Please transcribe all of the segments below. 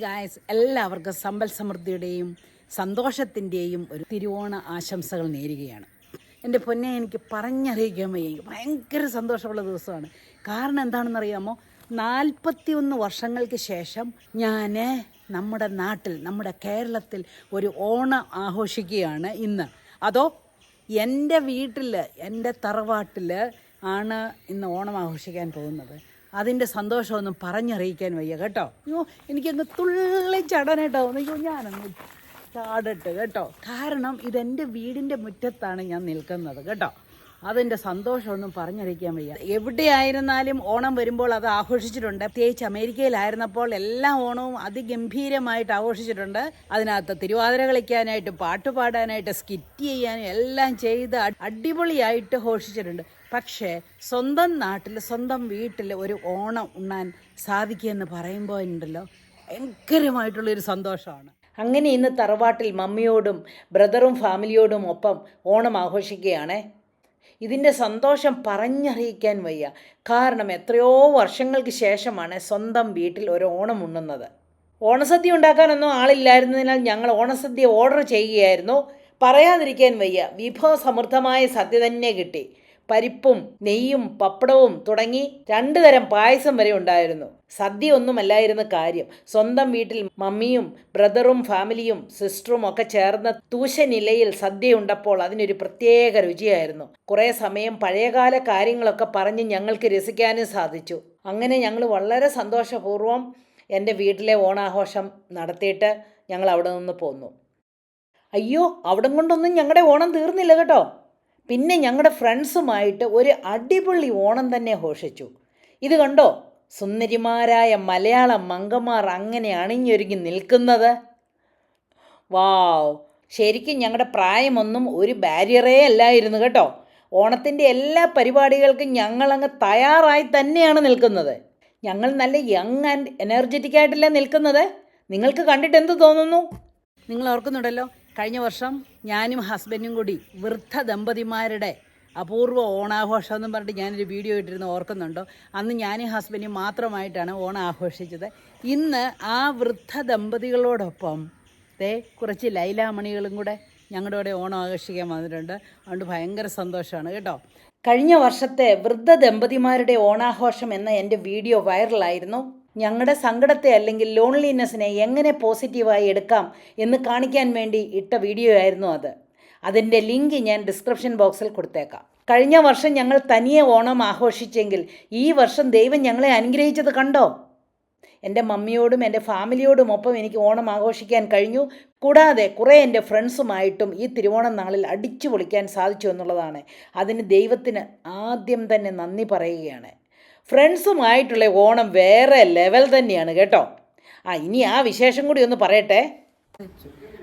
Guys എല്ലാവർക്കും സമ്പൽ സമൃദ്ധിയുടെയും സന്തോഷത്തിന്റെയും ഒരു തിരുവോണ ആശംസകൾ നേരുകയാണ്. എന്റെ പൊന്നെ എനിക്ക് പറഞ്ഞറിയിക്കാൻ വയ്യ. എനിക്ക് ഭയങ്കര സന്തോഷമുള്ള ദിവസമാണ്. കാരണം എന്താണെന്നറിയാമോ? നാൽപ്പത്തി ഒന്ന് വർഷങ്ങൾക്ക് ശേഷം ഞാൻ നമ്മുടെ നാട്ടിൽ നമ്മുടെ കേരളത്തിൽ ഒരു ഓണം ആഘോഷിക്കുകയാണ് ഇന്ന്. അതോ എന്റെ വീട്ടിൽ എന്റെ തറവാട്ടിൽ ആണ് ഇന്ന് ഓണം ആഘോഷിക്കാൻ പോകുന്നത്. അതിന്റെ സന്തോഷമൊന്നും പറഞ്ഞറിയിക്കാൻ വയ്യ കേട്ടോ? അയ്യോ എനിക്കങ്ങ് തുള്ളി ചടനട്ടോ അയ്യോ ഞാനങ്ങ് ചാടട്ടെ കേട്ടോ. കാരണം ഇതെന്റെ വീടിന്റെ മുറ്റത്താണ് ഞാൻ നിൽക്കുന്നത് കേട്ടോ. അതിന്റെ സന്തോഷമൊന്നും പറഞ്ഞറിയിക്കാൻ വയ്യ. എവിടെയായിരുന്നാലും ഓണം വരുമ്പോൾ അത് ആഘോഷിച്ചിട്ടുണ്ട്. പ്രത്യേകിച്ച് അമേരിക്കയിലായിരുന്നപ്പോൾ എല്ലാ ഓണവും അതിഗംഭീരമായിട്ട് ആഘോഷിച്ചിട്ടുണ്ട്. അതിനകത്ത് തിരുവാതിര കളിക്കാനായിട്ട് പാട്ട് പാടാനായിട്ട് സ്കിറ്റ് ചെയ്യാനും എല്ലാം ചെയ്ത് അടിപൊളിയായിട്ട് ഘോഷിച്ചിട്ടുണ്ട്. പക്ഷേ സ്വന്തം നാട്ടിൽ സ്വന്തം വീട്ടിൽ ഒരു ഓണം ഉണ്ണാൻ സാധിക്കുമെന്ന് പറയുമ്പോൾ ഉണ്ടല്ലോ ഭയങ്കരമായിട്ടുള്ളൊരു സന്തോഷമാണ്. അങ്ങനെ ഇന്ന് തറവാട്ടിൽ മമ്മിയോടും ബ്രദറും ഫാമിലിയോടും ഒപ്പം ഓണം ആഘോഷിക്കുകയാണ്. ഇതിന്റെ സന്തോഷം പറഞ്ഞറിയിക്കാൻ വയ്യ. കാരണം എത്രയോ വർഷങ്ങൾക്ക് ശേഷമാണ് സ്വന്തം വീട്ടിൽ ഒരു ഓണം ഉണ്ണുന്നത്. ഓണസദ്യ ഉണ്ടാക്കാനൊന്നും ആളില്ലായിരുന്നതിനാൽ ഞങ്ങൾ ഓണസദ്യ ഓർഡർ ചെയ്യുകയായിരുന്നു. പറയാതിരിക്കാൻ വയ്യ. വിഭവസമൃദ്ധമായ സദ്യ തന്നെ കിട്ടി. പരിപ്പും നെയ്യും പപ്പടവും തുടങ്ങി രണ്ടു തരം പായസം വരെ ഉണ്ടായിരുന്നു. സദ്യ ഒന്നുമല്ലായിരുന്ന കാര്യം. സ്വന്തം വീട്ടിൽ മമ്മിയും ബ്രദറും ഫാമിലിയും സിസ്റ്ററും ഒക്കെ ചേർന്ന തൂശനിലയിൽ സദ്യ ഉണ്ടപ്പോൾ അതിനൊരു പ്രത്യേക രുചിയായിരുന്നു. കുറേ സമയം പഴയകാല കാര്യങ്ങളൊക്കെ പറഞ്ഞ് ഞങ്ങൾക്ക് രസിക്കാനും സാധിച്ചു. അങ്ങനെ ഞങ്ങൾ വളരെ സന്തോഷപൂർവം എന്റെ വീട്ടിലെ ഓണാഘോഷം നടത്തിയിട്ട് ഞങ്ങൾ അവിടെ നിന്ന് പോന്നു. അയ്യോ അവിടം കൊണ്ടൊന്നും ഞങ്ങളുടെ ഓണം തീർന്നില്ല കേട്ടോ. പിന്നെ ഞങ്ങളുടെ ഫ്രണ്ട്സുമായിട്ട് ഒരു അടിപൊളി ഓണം തന്നെ ഘോഷിച്ചു. ഇത് കണ്ടോ? സുന്ദരിമാരായ മലയാള മങ്കമാർ അങ്ങനെ അണിഞ്ഞൊരുങ്ങി നിൽക്കുന്നത്. വാവ്. ശരിക്കും ഞങ്ങളുടെ പ്രായമൊന്നും ഒരു ബാരിയറേ അല്ലായിരുന്നു കേട്ടോ. ഓണത്തിന്റെ എല്ലാ പരിപാടികൾക്കും ഞങ്ങളങ്ങ് തയ്യാറായി തന്നെയാണ് നിൽക്കുന്നത്. ഞങ്ങൾ നല്ല യങ് ആൻഡ് എനർജറ്റിക് ആയിട്ടല്ലേ നിൽക്കുന്നത്? നിങ്ങൾക്ക് കണ്ടിട്ട് എന്ത് തോന്നുന്നു? നിങ്ങൾ ഓർക്കുന്നുണ്ടല്ലോ കഴിഞ്ഞ വർഷം ഞാനും ഹസ്ബൻഡും കൂടി വൃദ്ധ ദമ്പതിമാരുടെ അപൂർവ ഓണാഘോഷം എന്നും പറഞ്ഞിട്ട് ഞാനൊരു വീഡിയോ ഇട്ടിരുന്നു ഓർക്കുന്നുണ്ടോ? അന്ന് ഞാനും ഹസ്ബൻഡും മാത്രമായിട്ടാണ് ഓണം ആഘോഷിച്ചത് ഇന്ന് ആ വൃദ്ധ ദമ്പതികളോടൊപ്പം ദേ കുറച്ച് ലൈലാമണികളും കൂടെ ഞങ്ങളുടെ കൂടെ ഓണം ആഘോഷിക്കാൻ വന്നിട്ടുണ്ട്. അതുകൊണ്ട് ഭയങ്കര സന്തോഷമാണ് കേട്ടോ. കഴിഞ്ഞ വർഷത്തെ വൃദ്ധ ദമ്പതിമാരുടെ ഓണാഘോഷം എന്ന എന്റെ വീഡിയോ വൈറലായിരുന്നു. ഞങ്ങളുടെ സങ്കടത്തെ അല്ലെങ്കിൽ ലോൺലിനെസ്സിനെ എങ്ങനെ പോസിറ്റീവായി എടുക്കാം എന്ന് കാണിക്കാൻ വേണ്ടി ഇട്ട വീഡിയോ ആയിരുന്നു അത്. അതിന്റെ ലിങ്ക് ഞാൻ ഡിസ്ക്രിപ്ഷൻ ബോക്സിൽ കൊടുത്തേക്കാം. കഴിഞ്ഞ വർഷം ഞങ്ങൾ തനിയെ ഓണം ആഘോഷിച്ചെങ്കിൽ ഈ വർഷം ദൈവം ഞങ്ങളെ അനുഗ്രഹിച്ചത് കണ്ടോ? എന്റെ മമ്മിയോടും എന്റെ ഫാമിലിയോടും ഒപ്പം എനിക്ക് ഓണം ആഘോഷിക്കാൻ കഴിഞ്ഞു. കൂടാതെ കുറേ എന്റെ ഫ്രണ്ട്സുമായിട്ടും ഈ തിരുവോണം നാളിൽ അടിച്ചു പൊളിക്കാൻ സാധിച്ചു എന്നുള്ളതാണ്. അതിന് ദൈവത്തിന് ആദ്യം തന്നെ നന്ദി പറയുകയാണ്. ഫ്രണ്ട്സുമായിട്ടുള്ള ഓണം വേറെ ലെവൽ തന്നെയാണ് കേട്ടോ. ആ ഇനി ആ വിശേഷം കൂടി ഒന്ന് പറയട്ടെ.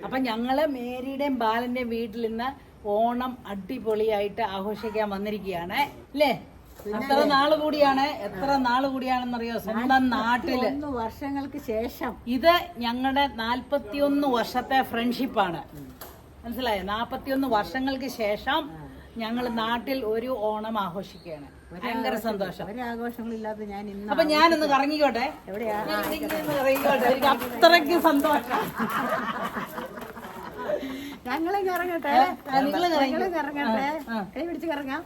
അപ്പം ഞങ്ങൾ മേരിയുടെയും ബാലന്റെയും വീട്ടിൽ നിന്ന് ഓണം അടിപൊളിയായിട്ട് ആഘോഷിക്കാൻ വന്നിരിക്കുകയാണ് അല്ലേ? എത്ര നാൾ കൂടിയാണ്? എത്ര നാൾ കൂടിയാണെന്നറിയോ? സ്വന്തം നാട്ടിൽ. ഒന്ന് വർഷങ്ങൾക്ക് ശേഷം. ഇത് ഞങ്ങളുടെ നാൽപ്പത്തിയൊന്ന് വർഷത്തെ ഫ്രണ്ട്ഷിപ്പാണ്. മനസ്സിലായോ? നാൽപ്പത്തിയൊന്ന് വർഷങ്ങൾക്ക് ശേഷം ഞങ്ങൾ നാട്ടിൽ ഒരു ഓണം ആഘോഷിക്കുകയാണ്. ഭയങ്കര സന്തോഷം. ഒരാഘോഷങ്ങളില്ലാതെ ഞാൻ ഇന്ന് അപ്പൊ ഞാനൊന്ന് കറങ്ങിക്കോട്ടെ? എവിടെയാ? എനിക്ക് അത്രയ്ക്ക് സന്തോഷം. ഞങ്ങളെ കറങ്ങട്ടെ. ഞങ്ങളെ ആ. കൈ പിടിച്ച് കറങ്ങാം.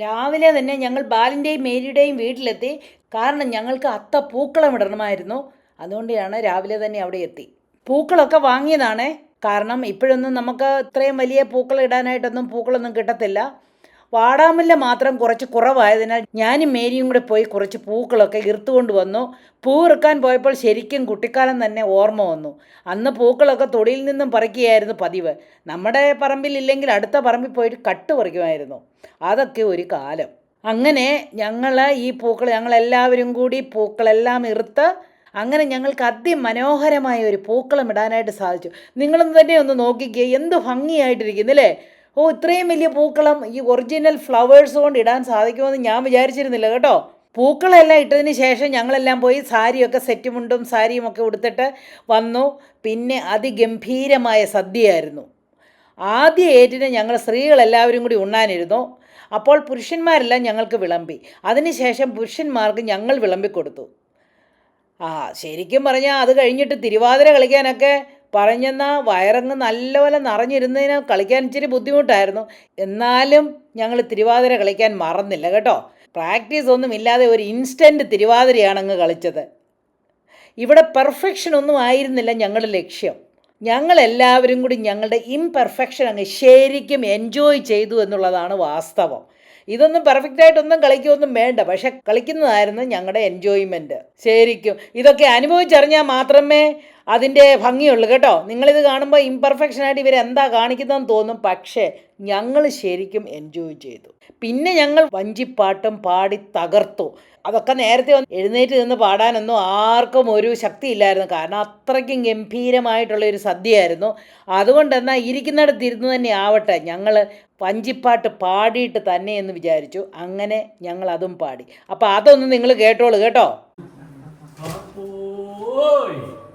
രാവിലെ തന്നെ ഞങ്ങൾ ബാലിന്റെയും മേരിയുടെയും വീട്ടിലെത്തി. കാരണം ഞങ്ങൾക്ക് അത്ത പൂക്കളം ഇടണമായിരുന്നു. അതുകൊണ്ടാണ് രാവിലെ തന്നെ അവിടെ എത്തി. പൂക്കളൊക്കെ വാങ്ങിയതാണേ. കാരണം ഇപ്പോഴൊന്നും നമുക്ക് ഇത്രയും വലിയ പൂക്കളം ഇടാനായിട്ടൊന്നും പൂക്കളൊന്നും കിട്ടത്തില്ല. വാടാമല്ല മാത്രം കുറച്ച് കുറവായതിനാൽ ഞാനും മേരിയും കൂടെ പോയി കുറച്ച് പൂക്കളൊക്കെ ഇറുത്തുകൊണ്ട് വന്നു. പൂ ഇറുക്കാൻ പോയപ്പോൾ ശരിക്കും കുട്ടിക്കാലം തന്നെ ഓർമ്മ വന്നു. അന്ന് പൂക്കളൊക്കെ തൊടിയിൽ നിന്നും പറിക്കുകയായിരുന്നു പതിവ്. നമ്മുടെ പറമ്പിൽ ഇല്ലെങ്കിൽ അടുത്ത പറമ്പിൽ പോയിട്ട് കട്ട് പറിക്കുമായിരുന്നു. അതൊക്കെ ഒരു കാലം. അങ്ങനെ ഞങ്ങൾ ഈ പൂക്കൾ ഞങ്ങളെല്ലാവരും കൂടി പൂക്കളെല്ലാം ഇറുത്ത് അങ്ങനെ ഞങ്ങൾക്ക് അതിമനോഹരമായ ഒരു പൂക്കളം ഇടാനായിട്ട് സാധിച്ചു. നിങ്ങളൊന്ന് തന്നെ ഒന്ന് നോക്കിക്കേ എന്ത് ഭംഗിയായിട്ടിരിക്കുന്നു അല്ലേ? ഓ ഇത്രയും വലിയ പൂക്കളം ഈ ഒറിജിനൽ ഫ്ലവേഴ്സ് കൊണ്ട് ഇടാൻ സാധിക്കുമെന്ന് ഞാൻ വിചാരിച്ചിരുന്നില്ല കേട്ടോ. പൂക്കളെല്ലാം ഇട്ടതിന് ശേഷം ഞങ്ങളെല്ലാം പോയി സാരിയൊക്കെ സെറ്റ് മുണ്ടും സാരിയും ഒക്കെ ഉടുത്തിട്ട് വന്നു. പിന്നെ അതിഗംഭീരമായ സദ്യയായിരുന്നു. ആദ്യ ഏറ്റിന് ഞങ്ങൾ സ്ത്രീകളെല്ലാവരും കൂടി ഉണ്ണാനിരുന്നു. അപ്പോൾ പുരുഷന്മാരെല്ലാം ഞങ്ങൾക്ക് വിളമ്പി. അതിനുശേഷം പുരുഷന്മാർക്ക് ഞങ്ങൾ വിളമ്പിക്കൊടുത്തു. ആ ശരിക്കും പറഞ്ഞാൽ അത് കഴിഞ്ഞിട്ട് തിരുവാതിര കളിക്കാനൊക്കെ പറഞ്ഞെന്നാൽ വയറങ്ങ് നല്ലപോലെ നിറഞ്ഞിരുന്നതിന് കളിക്കാൻ ഇച്ചിരി ബുദ്ധിമുട്ടായിരുന്നു. എന്നാലും ഞങ്ങൾ തിരുവാതിര കളിക്കാൻ മറന്നില്ല കേട്ടോ. പ്രാക്ടീസ് ഒന്നും ഇല്ലാതെ ഒരു ഇൻസ്റ്റന്റ് തിരുവാതിരയാണ് അങ്ങ് കളിച്ചത്. ഇവിടെ പെർഫെക്ഷൻ ഒന്നും ആയിരുന്നില്ല ഞങ്ങളുടെ ലക്ഷ്യം. ഞങ്ങളെല്ലാവരും കൂടി ഞങ്ങളുടെ ഇംപെർഫെക്ഷൻ അങ്ങ് ശരിക്കും എൻജോയ് ചെയ്തു എന്നുള്ളതാണ് വാസ്തവം. ഇതൊന്നും പെർഫെക്റ്റായിട്ടൊന്നും കളിക്കുകയൊന്നും വേണ്ട. പക്ഷെ കളിക്കുന്നതായിരുന്നു ഞങ്ങളുടെ എൻജോയ്മെന്റ് ശരിക്കും ഇതൊക്കെ അനുഭവിച്ചറിഞ്ഞാൽ മാത്രമേ അതിന്റെ ഭംഗിയുള്ളൂ കേട്ടോ. നിങ്ങളിത് കാണുമ്പോൾ ഇംപെർഫെക്ഷനായിട്ട് ഇവരെന്താ കാണിക്കുന്നതെന്ന് തോന്നും. പക്ഷേ ഞങ്ങൾ ശരിക്കും എൻജോയ് ചെയ്തു. പിന്നെ ഞങ്ങൾ വഞ്ചിപ്പാട്ടും പാടി തകർത്തു. അതൊക്കെ നേരത്തെ ഒന്ന് എഴുന്നേറ്റ് നിന്ന് പാടാനൊന്നും ആർക്കും ഒരു ശക്തിയില്ലായിരുന്നു. കാരണം അത്രയ്ക്കും ഗംഭീരമായിട്ടുള്ള ഒരു സദ്യയായിരുന്നു. അതുകൊണ്ട് എന്നാൽ ഇരിക്കുന്നിടത്ത് ഇരുന്ന് തന്നെ ആവട്ടെ. ഞങ്ങൾ വഞ്ചിപ്പാട്ട് പാടിയിട്ട് തന്നെ എന്ന് വിചാരിച്ചു. അങ്ങനെ ഞങ്ങൾ അതും പാടി. അപ്പോൾ അതൊന്ന് നിങ്ങൾ കേട്ടോളൂ കേട്ടോ.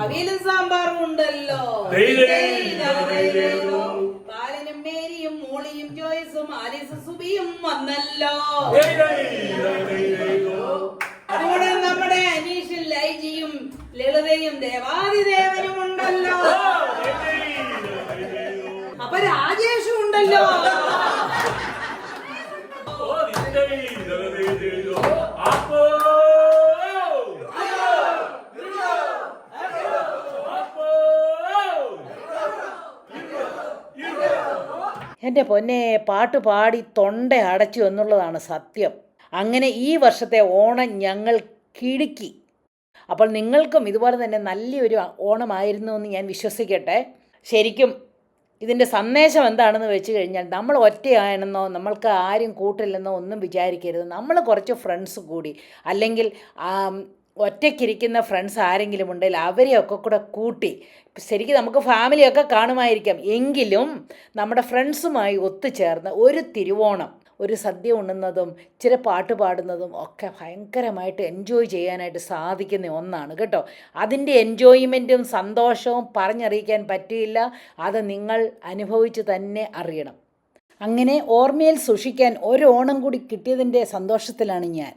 അവിയലും സാമ്പാറും ഉണ്ടല്ലോ ബാലനും മേരിയും മോളിയും ജോയ്സും ആലീസും സുബിയും വന്നല്ലോ. അതുകൂടെ നമ്മുടെ അനീഷും ലൈജിയും ലളിതയും ദേവാദിദേവനും എന്റെ പൊന്നെ പാട്ട് പാടി തൊണ്ട അടച്ചു എന്നുള്ളതാണ് സത്യം. അങ്ങനെ ഈ വർഷത്തെ ഓണം ഞങ്ങൾ കിടുക്കി. അപ്പോൾ നിങ്ങൾക്കും ഇതുപോലെ തന്നെ നല്ലൊരു ഓണമായിരുന്നു എന്ന് ഞാൻ വിശ്വസിക്കട്ടെ. ശരിക്കും ഇതിന്റെ സന്ദേശം എന്താണെന്ന് വെച്ച് കഴിഞ്ഞാൽ നമ്മൾ ഒറ്റയാണെന്നോ നമ്മൾക്ക് ആരും കൂട്ടില്ലെന്നോ ഒന്നും വിചാരിക്കരുത്. നമ്മൾ കുറച്ച് ഫ്രണ്ട്സ് കൂടി. അല്ലെങ്കിൽ ഒറ്റയ്ക്കിരിക്കുന്ന ഫ്രണ്ട്സ് ആരെങ്കിലും ഉണ്ടെങ്കിൽ അവരെയൊക്കെ കൂടെ കൂട്ടി ശരിക്കും നമുക്ക് ഫാമിലിയൊക്കെ കാണുമായിരിക്കാം. എങ്കിലും നമ്മുടെ ഫ്രണ്ട്സുമായി ഒത്തുചേർന്ന് ഒരു തിരുവോണം ഒരു സദ്യ ഉണ്ണുന്നതും ചില പാട്ട് പാടുന്നതും ഒക്കെ ഭയങ്കരമായിട്ട് എൻജോയ് ചെയ്യാനായിട്ട് സാധിക്കുന്ന ഒന്നാണ് കേട്ടോ. അതിന്റെ എൻജോയ്മെന്റും സന്തോഷവും പറഞ്ഞറിയിക്കാൻ പറ്റിയില്ല. അത് നിങ്ങൾ അനുഭവിച്ച് തന്നെ അറിയണം. അങ്ങനെ ഓർമ്മയിൽ സൂക്ഷിക്കാൻ ഒരു ഓണം കൂടി കിട്ടിയതിന്റെ സന്തോഷത്തിലാണ് ഞാൻ.